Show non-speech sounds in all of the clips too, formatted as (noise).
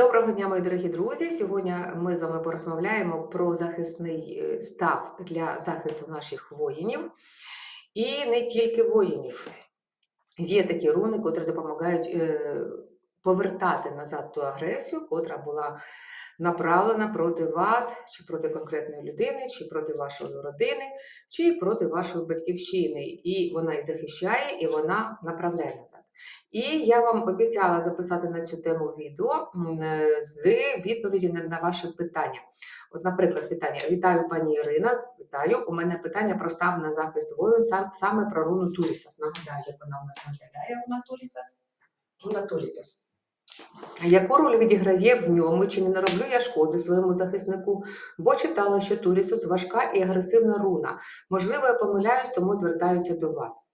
Доброго дня, мої дорогі друзі! Сьогодні ми з вами порозмовляємо про захисний е, став для захисту наших воїнів. І не тільки воїнів. Є такі руни, котрі допомагають е, повертати назад ту агресію, котра була направлена проти вас, чи проти конкретної людини, чи проти вашої родини, чи проти вашої батьківщини. І вона і захищає, і вона направляє назад. І я вам обіцяла записати на цю тему відео е, з відповіді на, ваше питання. От, наприклад, питання: Вітаю, пані Ірина. Вітаю. У мене питання про став на захист воїн саме про руну Турісас. Нагадаю, як вона у нас виглядає руна Турісас. Руна Турісас. Яку роль відіграє в ньому, чи не нароблю я шкоди своєму захиснику, бо читала, що Турісус важка і агресивна руна. Можливо, я помиляюсь, тому звертаюся до вас.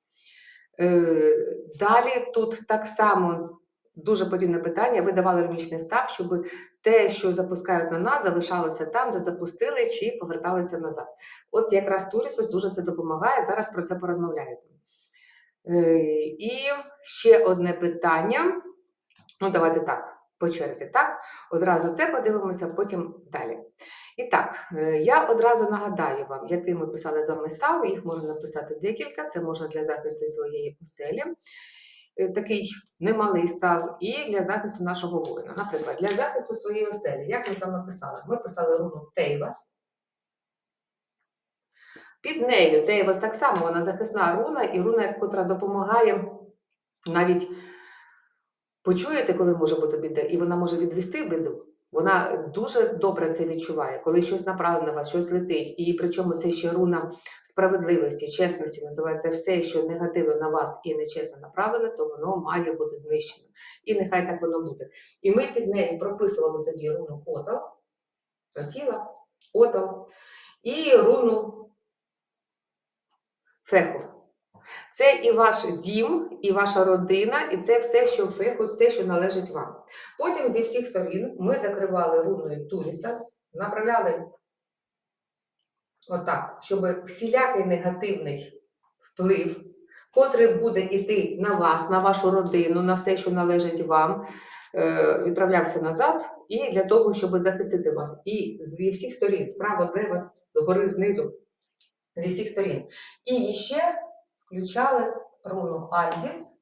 Е, Далі тут так само дуже подібне питання. Ви давали рунічний став, щоб те, що запускають на нас, залишалося там, де запустили, чи поверталося назад. От якраз Турісус дуже це допомагає. Зараз про це порозмовляємо. Е, І ще одне питання. Ну, давайте так, по черзі. Так, одразу це подивимося, потім далі. І так, е, я одразу нагадаю вам, який ми писали з вами став. Їх можна написати декілька. Це можна для захисту своєї оселі. Е, Такий немалий став, і для захисту нашого воїна. Наприклад, для захисту своєї оселі, як ми вами писали? Ми писали руну Тейвас. Під нею Тейвас так само, вона захисна руна, і руна, яка допомагає навіть почуєте, коли може бути біда, і вона може відвести біду. Вона дуже добре це відчуває, коли щось направлено на вас, щось летить. І причому це ще руна справедливості, чесності називається все, що негативно на вас і нечесно направлене, то воно має бути знищено. І нехай так воно буде. І ми під нею прописували тоді руну Отал, тіла, Отал, і руну Феху. Це і ваш дім, і ваша родина, і це все, що феху, все, що належить вам. Потім зі всіх сторін ми закривали руною Турісас, направляли отак, щоб всілякий негативний вплив, котрий буде йти на вас, на вашу родину, на все, що належить вам, е, відправлявся назад, і для того, щоб захистити вас. І зі всіх сторін, справа, злева, згори, знизу, зі всіх сторін. І ще включали руну Альгіс.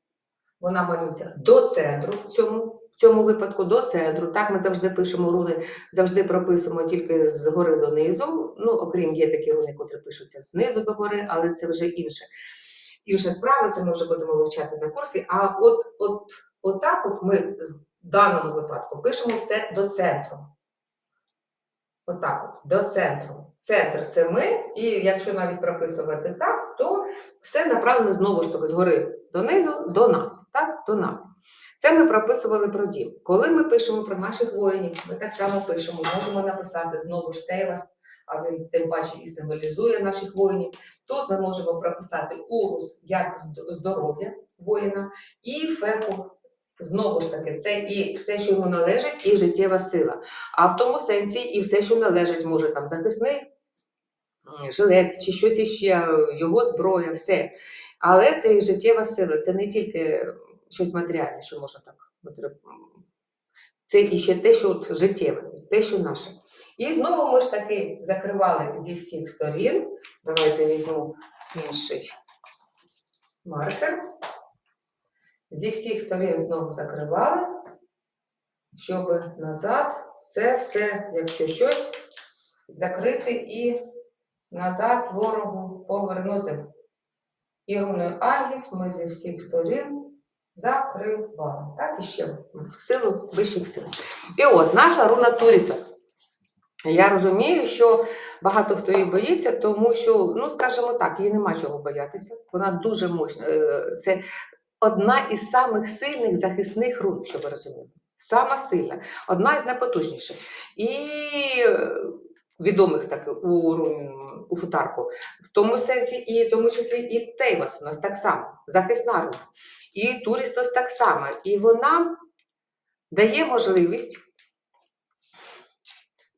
Вона малюється до центру в цьому, в цьому випадку до центру. Так ми завжди пишемо руни, завжди прописуємо тільки згори до низу. Ну, окрім є такі руни, котрі пишуться знизу до гори, але це вже інше. Інша справа, це ми вже будемо вивчати на курсі. А от, от, от так от ми в даному випадку пишемо все до центру. Отак от, до центру. Центр це ми, і якщо навіть прописувати так, то все направлено знову ж таки згори донизу до нас. Так, до нас. Це ми прописували про дім. Коли ми пишемо про наших воїнів, ми так само пишемо, можемо написати знову ж Тейвас, а він тим паче і символізує наших воїнів. Тут ми можемо прописати урус як здоров'я воїна, і феху. Знову ж таки, це і все, що йому належить, і життєва сила. А в тому сенсі і все, що належить, може там захисний жилет чи щось іще, е, його зброя, все. Але це і життєва сила, це не тільки щось матеріальне, що можна так. Це і ще те, що от життєве, те, що наше. І знову ми ж таки закривали зі всіх сторін. Давайте візьму інший маркер. Зі всіх сторін знову закривали, щоб назад це все, якщо щось, закрити і назад ворогу повернути. І руною Альгіс ми зі всіх сторін закривали. Так, і ще в силу вищих сил. І от наша руна Турісас. Я розумію, що багато хто її боїться, тому що, ну скажімо так, їй нема чого боятися. Вона дуже мощна. Е, Це одна із самих сильних захисних рун, щоб ви розуміли. Сама сильна, одна із найпотужніших. І е, відомих так у, у футарку. В тому сенсі, і в тому числі і Тейвас у нас так само, захисна руна. І Турісос так само. І вона дає можливість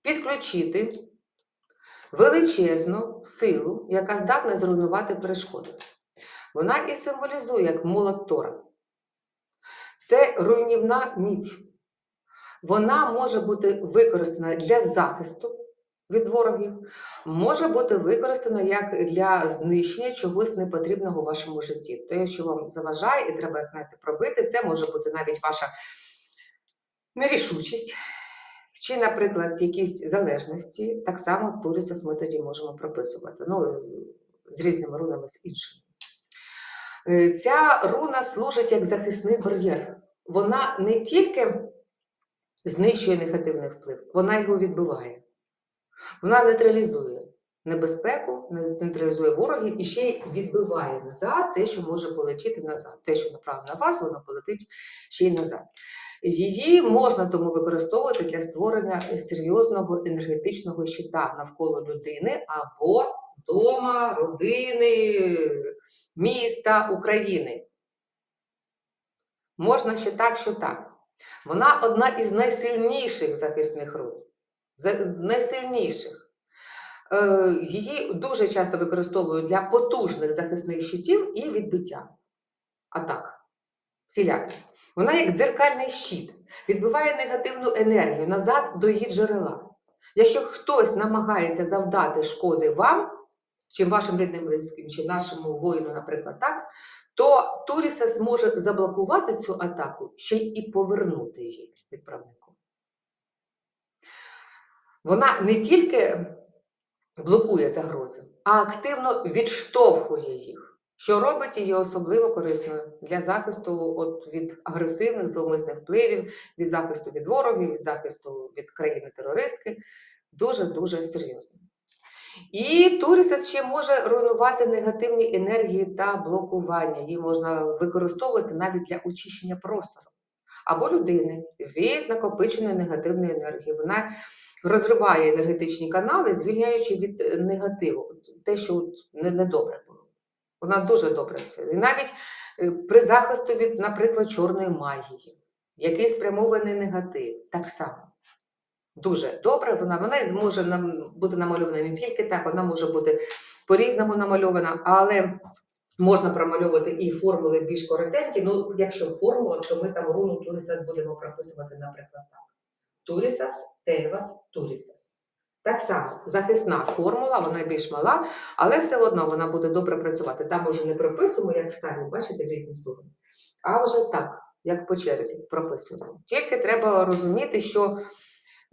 підключити величезну силу, яка здатна зруйнувати перешкоди. Вона і символізує як молот Тора. Це руйнівна міць. Вона може бути використана для захисту від ворогів, може бути використана як для знищення чогось непотрібного в вашому житті. Те, що вам заважає, і треба як знаєте, пробити, це може бути навіть ваша нерішучість. Чи, наприклад, якісь залежності, так само Турісос ми тоді можемо прописувати. Ну, з різними рунами, з іншими. Е, Ця руна служить як захисний бар'єр. Вона не тільки знищує негативний вплив, вона його відбиває. Вона нейтралізує небезпеку, нейтралізує ворогів і ще й відбиває назад те, що може полетіти назад. Те, що направлено на вас, воно полетить ще й назад. Її можна тому використовувати для створення серйозного енергетичного щита навколо людини або дома, родини, міста, України. Можна що так, що так. Вона одна із найсильніших захисних рун. Найсильніших. Е, Її дуже часто використовують для потужних захисних щитів і відбиття атак. Всілякі. Вона як дзеркальний щит, відбиває негативну енергію назад до її джерела. Якщо хтось намагається завдати шкоди вам, чи вашим рідним близьким, чи нашому воїну, наприклад, так, то Туріса зможе заблокувати цю атаку, ще й повернути її відправнику. Вона не тільки блокує загрози, а активно відштовхує їх, що робить її особливо корисною для захисту от, від агресивних зловмисних впливів, від захисту від ворогів, від захисту від країни-терористки. Дуже-дуже серйозно. І Турісес ще може руйнувати негативні енергії та блокування. Її можна використовувати навіть для очищення простору або людини від накопиченої негативної енергії. Вона розриває енергетичні канали, звільняючи від е, негативу, те, що не- недобре було. Вона дуже добре це. І навіть е, при захисту від, наприклад, чорної магії, який спрямований негатив, так само. Дуже добре, вона, вона може нам бути намальована не тільки так, вона може бути по-різному намальована, але можна промальовувати і формули більш коротенькі. Ну, якщо формула, то ми там руну Турісас будемо прописувати, наприклад, так. Турісас, Тевас, Турісас. Так само, захисна формула, вона більш мала, але все одно вона буде добре працювати. Там уже не прописуємо, як в стані, бачите, різні сторони. А вже так, як по черзі, прописуємо. Тільки треба розуміти, що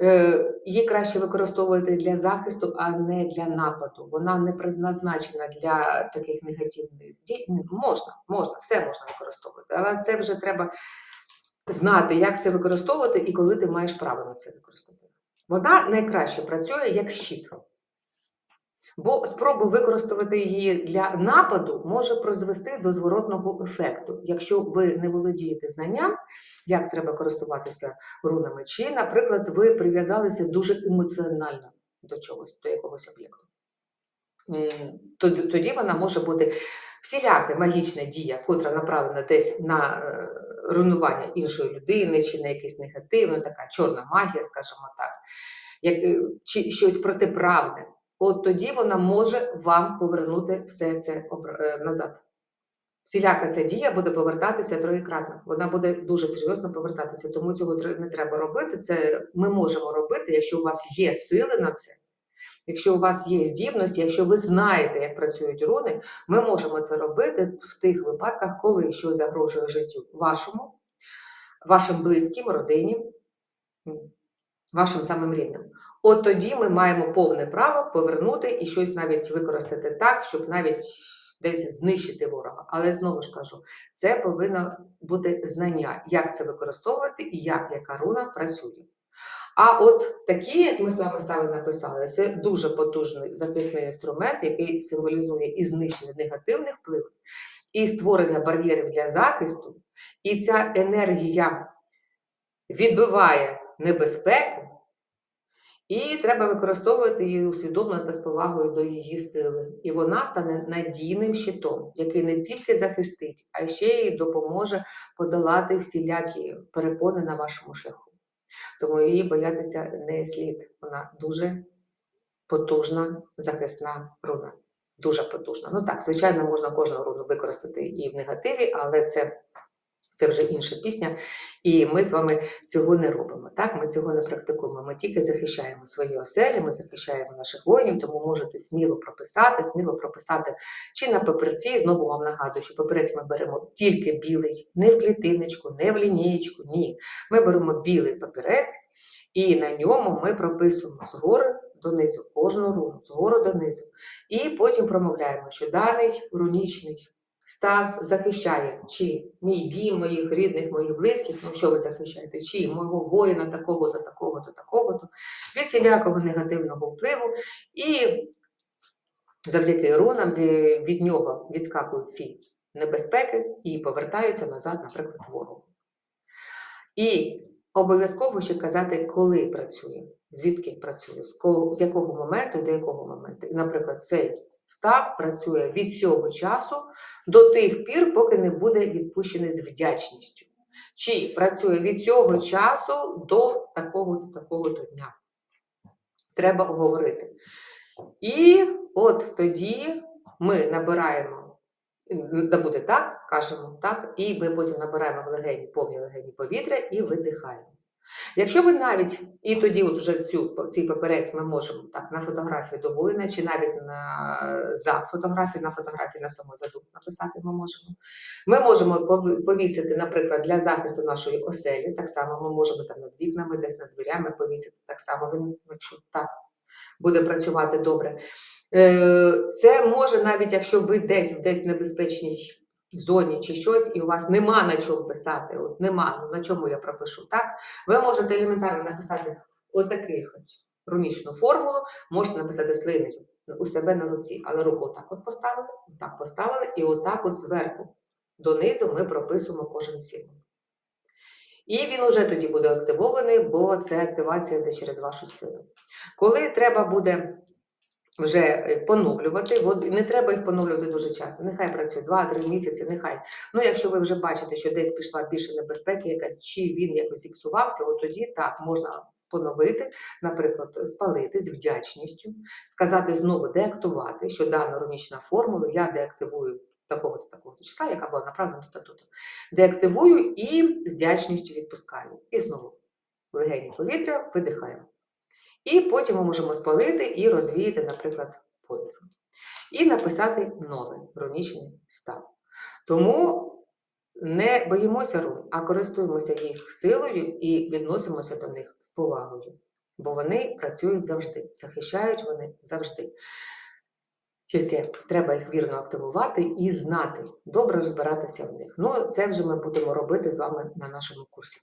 Е, Її краще використовувати для захисту, а не для нападу. Вона не предназначена для таких негативних дій. Можна, можна, все можна використовувати, але це вже треба знати, як це використовувати і коли ти маєш право на це використовувати. Вона найкраще працює як щит. Бо спроба використовувати її для нападу може призвести до зворотного ефекту, якщо ви не володієте знанням, як треба користуватися рунами, чи, наприклад, ви прив'язалися дуже емоціонально до чогось, до якогось об'єкту. Тоді вона може бути всіляка магічна дія, котра направлена десь на е, руйнування іншої людини, чи на якийсь негативний, така чорна магія, скажімо так, як, е, чи щось протиправне. От тоді вона може вам повернути все це е, назад. Всіляка ця дія буде повертатися троєкратно. Вона буде дуже серйозно повертатися, тому цього не треба робити. Це ми можемо робити, якщо у вас є сили на це, якщо у вас є здібності, якщо ви знаєте, як працюють руни, ми можемо це робити в тих випадках, коли щось загрожує життю вашому, вашим близьким, родині, вашим самим рідним. От тоді ми маємо повне право повернути і щось навіть використати так, щоб навіть десь знищити ворога. Але знову ж кажу, це повинно бути знання, як це використовувати і як яка руна працює. А от такі, як ми з вами стали написали, це дуже потужний захисний інструмент, який символізує і знищення негативних впливів, і створення бар'єрів для захисту. І ця енергія відбиває небезпеку, і треба використовувати її усвідомлено та з повагою до її сили. І вона стане надійним щитом, який не тільки захистить, а ще й допоможе подолати всілякі перепони на вашому шляху. Тому її боятися не слід. Вона дуже потужна захисна руна. Дуже потужна. Ну так, звичайно, можна кожну руну використати і в негативі, але це Це вже інша пісня, і ми з вами цього не робимо. Так, ми цього не практикуємо. Ми тільки захищаємо свої оселі, ми захищаємо наших воїнів, тому можете сміло прописати, сміло прописати чи на папірці. Знову вам нагадую, що папірець ми беремо тільки білий, не в клітиночку, не в лінієчку. Ні. Ми беремо білий папірець, і на ньому ми прописуємо згори донизу, кожну руну, згору донизу. І потім промовляємо, що даний рунічний став захищає чи мій дім, моїх рідних, моїх близьких, ну що ви захищаєте, чи мого воїна такого-то, такого-то, такого-то, від всілякого негативного впливу. І завдяки рунам від нього відскакують ці небезпеки і повертаються назад, наприклад, ворогу. І обов'язково ще казати, коли працює, звідки працює, з якого моменту до якого моменту. І, наприклад, цей став працює від цього часу до тих пір, поки не буде відпущений з вдячністю. Чи працює від цього часу до такого такого дня. Треба оговорити. І от тоді ми набираємо, да буде так, кажемо так, і ми потім набираємо в легені, повні легені повітря і видихаємо. Якщо ви навіть, і тоді от вже цю, цей паперець ми можемо так на фотографію до воїна, чи навіть на, за фотографію, на фотографії на саму написати ми можемо. Ми можемо повісити, наприклад, для захисту нашої оселі, так само ми можемо там над вікнами, десь над дверями повісити, так само він, так буде працювати добре. Е, Це може навіть, якщо ви десь в десь небезпечній зоні чи щось, і у вас нема на чому писати, от нема, ну на чому я пропишу, так? Ви можете елементарно написати отакий хоч рунічну формулу, можете написати слиною у себе на руці, але руку отак от поставили, отак поставили, і отак от зверху донизу ми прописуємо кожен символ. І він уже тоді буде активований, бо це активація йде через вашу силу. Коли треба буде вже е, поновлювати, от не треба їх поновлювати дуже часто. Нехай працює 2-3 місяці, нехай. Ну, якщо ви вже бачите, що десь пішла більше небезпеки, якась, чи він якось зіпсувався, от тоді так можна поновити, наприклад, спалити з вдячністю, сказати знову деактувати, що дана рунічна формула я деактивую такого-то такого числа, яка була направлена тут тут. Деактивую і з вдячністю відпускаю. І знову легені повітря видихаємо. І потім ми можемо спалити і розвіяти, наприклад, подиху. І написати новий рунічний став. Тому не боїмося рун, а користуємося їх силою і відносимося до них з повагою. Бо вони працюють завжди, захищають вони завжди. Тільки треба їх вірно активувати і знати, добре розбиратися в них. Ну, це вже ми будемо робити з вами на нашому курсі.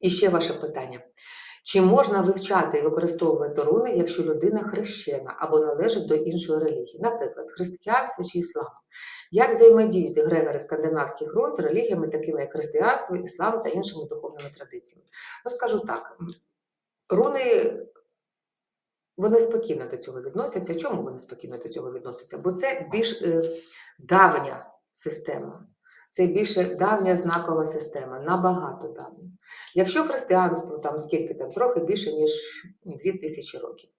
І ще ваше питання. Чи можна вивчати і використовувати руни, якщо людина хрещена або належить до іншої релігії, наприклад, християнство чи іслам? Як взаємодіють егрегори скандинавських рун з релігіями, такими як християнство, іслам та іншими духовними традиціями? Ну, скажу так, руни вони спокійно до цього відносяться. Чому вони спокійно до цього відносяться? Бо це більш е, давня система, це більше давня знакова система, набагато давня. Якщо християнство там скільки там, трохи більше, ніж 2000 років,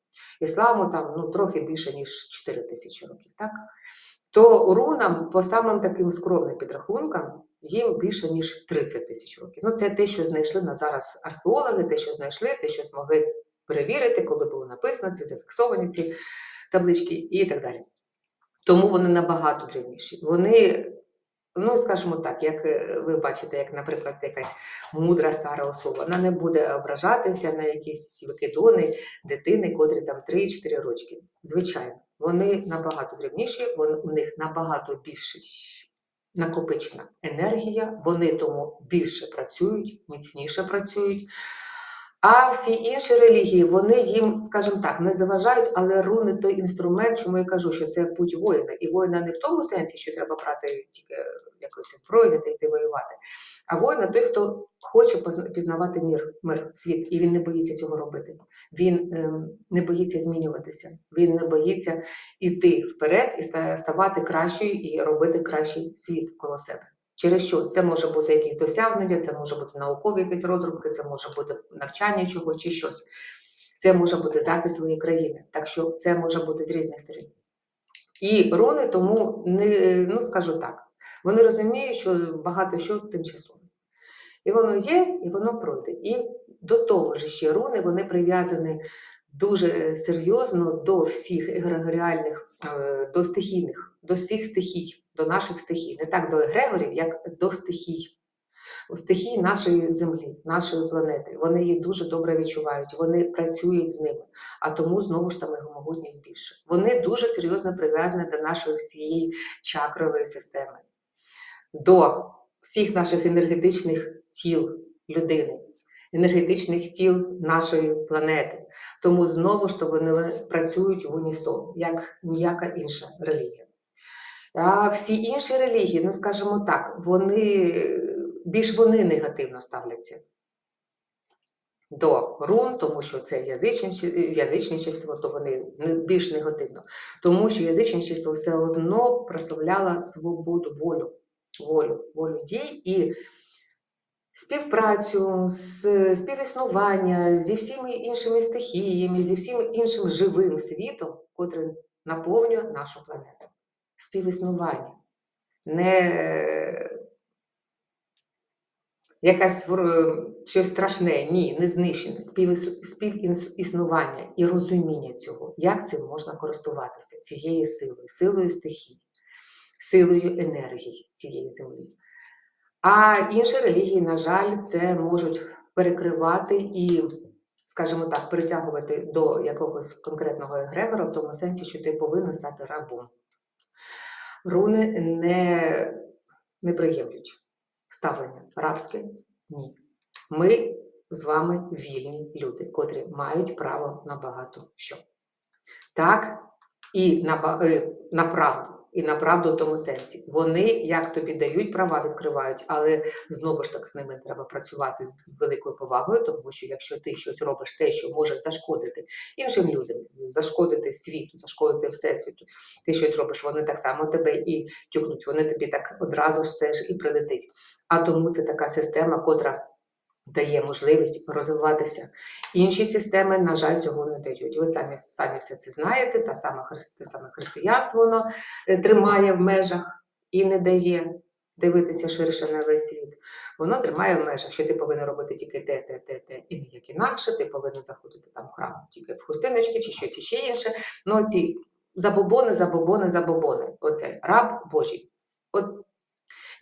ісламу там ну, трохи більше, ніж 4 тисячі років, так? то рунам, по самим таким скромним підрахункам, їм більше, ніж 30 тисяч років. Ну, це те, що знайшли на зараз археологи, те, що знайшли, те, що змогли перевірити, коли було написано, це зафіксовані ці таблички і так далі. Тому вони набагато древніші. Вони, ну скажімо так, як е, ви бачите, як, наприклад, якась мудра стара особа, вона не буде ображатися на якісь викидони дитини, котрі там 3-4 рочки. Звичайно, вони набагато древніші, вони, у них набагато більше накопичена енергія, вони тому більше працюють, міцніше працюють. А всі інші релігії, вони їм, скажімо так, не заважають, але руни той інструмент, чому я кажу, що це путь воїна. І воїна не в тому сенсі, що треба брати тільки якось озброєння та йти воювати. А воїна той, хто хоче пізнавати мір, мир, світ, і він не боїться цього робити. Він ем, не боїться змінюватися, він не боїться йти вперед і ставати кращою і робити кращий світ коло себе. Через що це може бути якісь досягнення, це може бути наукові якісь розробки, це може бути навчання чого чи щось. Це може бути захист своєї країни. Так що це може бути з різних сторін. І руни тому не ну скажу так, вони розуміють, що багато що тимчасово. І воно є, і воно пройде. І до того ж ще руни вони прив'язані дуже серйозно до всіх егрегоріальних, е, до стихійних, до всіх стихій, до наших стихій. Не так до егрегорів, як до стихій. У стихій нашої землі, нашої планети. Вони її дуже добре відчувають, вони працюють з ними, а тому знову ж там могутність більше. Вони дуже серйозно прив'язані до нашої всієї чакрової системи, до всіх наших енергетичних тіл людини, енергетичних тіл нашої планети. Тому знову ж то вони працюють в унісон, як ніяка інша релігія. А всі інші релігії, ну скажімо так, вони більш вони негативно ставляться до рун, тому що це язичниче- язичничество, то вони більш негативно. Тому що язичничество все одно прославляло свободу, волю, волю, волю дій і співпрацю, з- співіснування зі всіми іншими стихіями, зі всім іншим живим світом, котрий наповнює нашу планету. Співіснування. Не якась щось страшне, ні, не знищене, співіснування і розуміння цього, як цим можна користуватися, цією силою, силою стихій, силою енергії цієї землі. А інші релігії, на жаль, це можуть перекривати і, скажімо так, притягувати до якогось конкретного егрегора, в тому сенсі, що ти повинен стати рабом. Руни не, не приємлють ставлення рабське ні. Ми з вами вільні люди, котрі мають право на багато що. Так, і на, е, на правду. І на правду в тому сенсі. Вони, як тобі дають права, відкривають, але знову ж таки з ними треба працювати з великою повагою, тому що якщо ти щось робиш те, що може зашкодити іншим людям, зашкодити світу, зашкодити всесвіту, ти щось робиш, вони так само тебе і тюкнуть, вони тобі так одразу це ж і прилетить. А тому це така система, котра дає можливість розвиватися. Інші системи, на жаль, цього не дають. Ви самі, самі все це знаєте, та саме, хри- те саме християнство воно е, тримає в межах і не дає дивитися ширше на весь світ. Воно тримає в межах, що ти повинен робити тільки те, те, те, те, і ніяк інакше, ти повинен заходити там в храм тільки в хустиночки чи щось іще інше. Ну, ці забобони, забобони, забобони. Оце раб Божий. От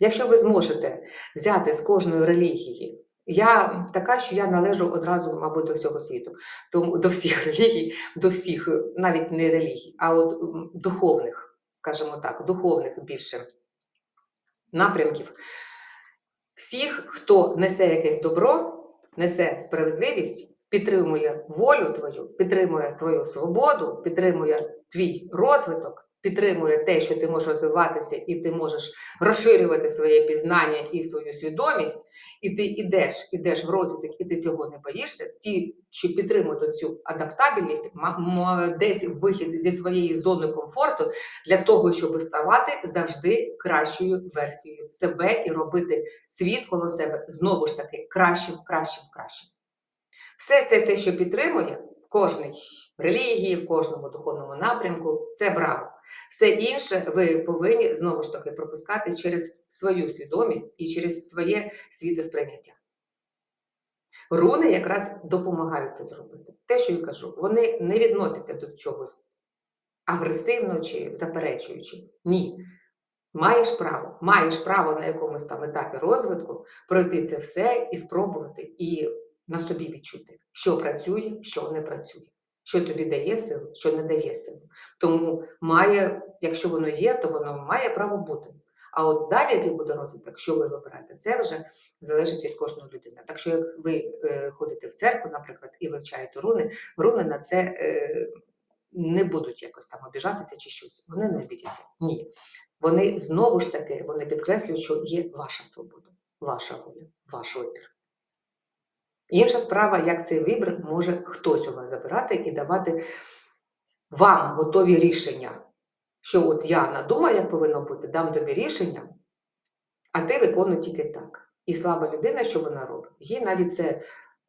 Якщо ви зможете взяти з кожної релігії, я така, що я належу одразу, мабуть, до всього світу, тому до всіх (laughs) релігій, до всіх, е, навіть не релігій, а от духовних, скажімо так, духовних більше напрямків. Всіх, хто несе якесь добро, несе справедливість, підтримує волю твою, підтримує твою свободу, підтримує твій розвиток, підтримує те, що ти можеш розвиватися, і ти можеш розширювати своє пізнання і свою свідомість, і ти йдеш, ідеш в розвиток, і ти цього не боїшся. Ті, що підтримують цю адаптабельність, десь вихід зі своєї зони комфорту для того, щоб ставати завжди кращою версією себе і робити світ коло себе знову ж таки кращим, кращим, кращим. Все це те, що підтримує в кожній релігії, в кожному духовному напрямку, це браво. Все інше ви повинні знову ж таки пропускати через свою свідомість і через своє світосприйняття. Руни якраз допомагають це зробити. Те, що я кажу, вони не відносяться до чогось агресивно чи заперечуючи. Ні. Маєш право, маєш право на якомусь там етапі розвитку пройти це все і спробувати, і на собі відчути, що працює, що не працює, що тобі дає силу, що не дає силу. Тому має, якщо воно є, то воно має право бути. А от далі, який буде розвиток, що ви вибираєте, це вже залежить від кожної людини. Так що, як ви е, ходите в церкву, наприклад, і вивчаєте руни, руни на це е, не будуть якось там обіжатися чи щось. Вони не обідяться. Ні. Вони знову ж таки вони підкреслюють, що є ваша свобода, ваша воля, ваш вибір. Інша справа, як цей вибір може хтось у вас забирати і давати вам готові рішення, що от я надумаю, як повинно бути, дам тобі рішення, а ти виконуй тільки так. І слаба людина, що вона робить? Їй навіть це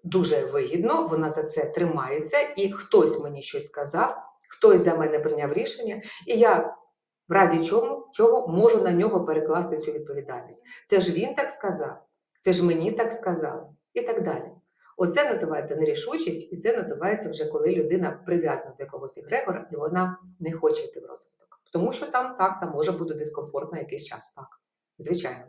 дуже вигідно, вона за це тримається, і хтось мені щось сказав, хтось за мене прийняв рішення, і я в разі чому, чого можу на нього перекласти цю відповідальність. Це ж він так сказав. Це ж мені так сказали. І так далі. Оце називається нерішучість, і це називається вже коли людина прив'язана до якогось егрегора, і вона не хоче йти в розвиток. Тому що там так, там може бути дискомфорт на якийсь час. Так, звичайно.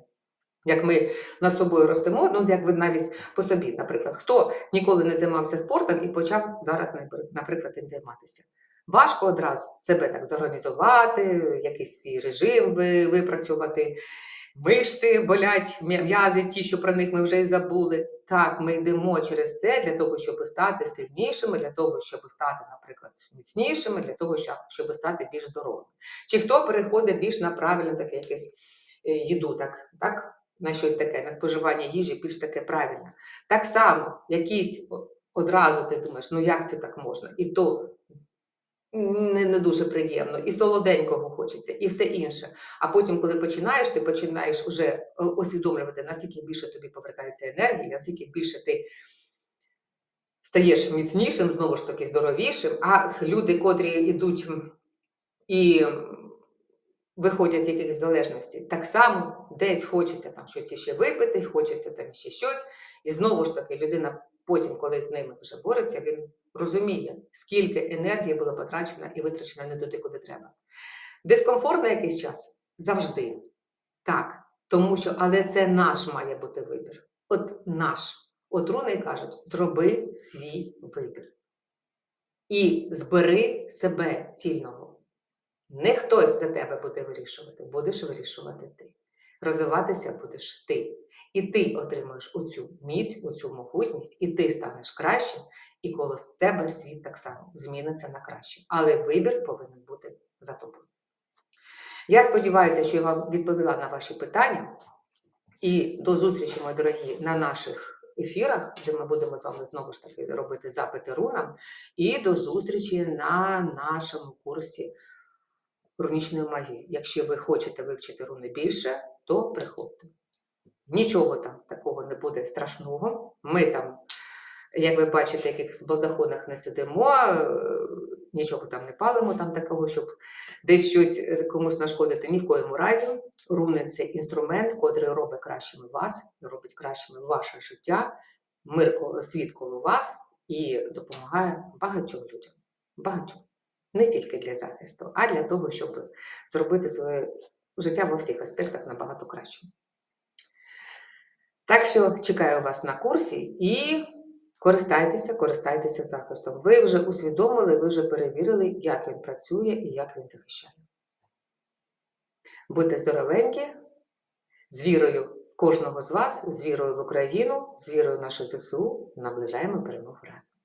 Як ми над собою ростемо, ну як ви навіть по собі, наприклад, хто ніколи не займався спортом і почав зараз, наприклад, цим займатися. Важко одразу себе так зорганізувати, якийсь свій режим випрацювати, мишці болять, м'язи, ті, що про них ми вже й забули. Так, ми йдемо через це для того, щоб стати сильнішими, для того, щоб стати, наприклад, міцнішими, для того, щоб, стати більш здоровими. Чи хто переходить більш на правильне таке якесь е, їду, так, так? на щось таке, на споживання їжі більш таке правильне. Так само, якісь одразу ти думаєш, ну як це так можна? І то не, не дуже приємно, і солоденького хочеться, і все інше. А потім, коли починаєш, ти починаєш вже е, усвідомлювати, наскільки більше тобі повертається енергії, наскільки більше ти стаєш міцнішим, знову ж таки, здоровішим. А люди, котрі йдуть і виходять з якихось залежностей, так само десь хочеться там щось іще випити, хочеться там ще щось. І знову ж таки, людина потім, коли з ними вже бореться, він розуміє, скільки енергії було потрачено і витрачено не туди, куди треба. Дискомфорт на якийсь час завжди. Так, тому що, але це наш має бути вибір. От наш. От руни кажуть: зроби свій вибір. І збери себе цільного. Не хтось за тебе буде вирішувати, будеш вирішувати ти. Розвиватися будеш ти. І ти отримуєш оцю міць, оцю могутність, і ти станеш кращим, і коло тебе світ так само зміниться на краще. Але вибір повинен бути за тобою. Я сподіваюся, що я вам відповіла на ваші питання. І до зустрічі, мої дорогі, на наших ефірах, де ми будемо з вами знову ж таки робити запити рунам. І до зустрічі на нашому курсі рунічної магії. Якщо ви хочете вивчити руни більше, то приходьте. Нічого там такого не буде страшного. Ми там, як ви бачите, якихось балдахонах не сидимо, е, нічого там не палимо, там такого, щоб десь щось е, комусь нашкодити. Ні в коєму разі. Руни це інструмент, котрий робить кращими вас, робить кращими ваше життя, мир світ коло вас і допомагає багатьом людям. Багатьом. Не тільки для захисту, а для того, щоб зробити своє життя во всіх аспектах набагато кращим. Так що чекаю вас на курсі і користайтеся, користайтеся захистом. Ви вже усвідомили, ви вже перевірили, як він працює і як він захищає. Будьте здоровенькі, з вірою в кожного з вас, з вірою в Україну, з вірою в нашу ЗСУ, наближаємо перемогу разом.